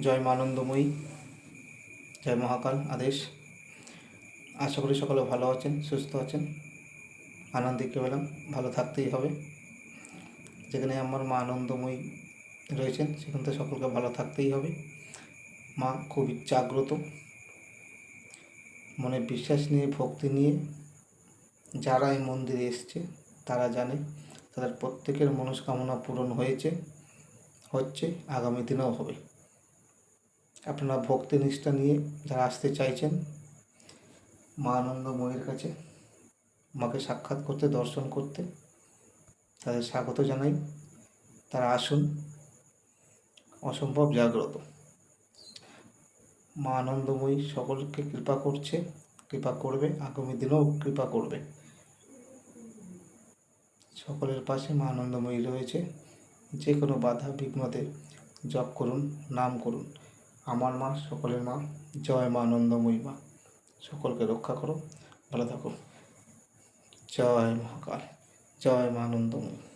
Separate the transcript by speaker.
Speaker 1: জয় মা আনন্দময়ী, জয় মহাকাল আদেশ। আশা করি সকলে ভালো আছেন, সুস্থ আছেন। আনন্দিত পেলাম ভালো থাকতেই হবে। যেখানে আমার মা আনন্দময়ী রয়েছেন, সেখান থেকে সকলকে ভালো থাকতেই হবে। মা খুবই জাগ্রত। মনে বিশ্বাস নিয়ে, ভক্তি নিয়ে যারা এই মন্দিরে এসছে, তারা জানে তাদের প্রত্যেকের মনস্কামনা পূরণ হয়েছে, হচ্ছে, আগামী দিনেও হবে। আপনারা ভক্তি নিষ্ঠা নিয়ে যারা আসতে চাইছেন, মা আনন্দময়ীর কাছে মাকে সাক্ষাৎ করতে, দর্শন করতে, তাদের স্বাগত জানাই। তারা আসুন। অসম্ভব জাগ্রত। মা আনন্দময়ী সকলকে কৃপা করছে, কৃপা করবে, আগামী দিনেও কৃপা করবে। সকলের পাশে মা আনন্দময়ী রয়েছে। যে কোনো বাধা বিঘ্নতে জপ করুন, নাম করুন। আমার মা, সকলের মা, জয় মা, আনন্দময়ী মা। সকলকে রক্ষা করো, ভালো থাকো। জয় মহাকাল, জয় মা, আনন্দময়ী।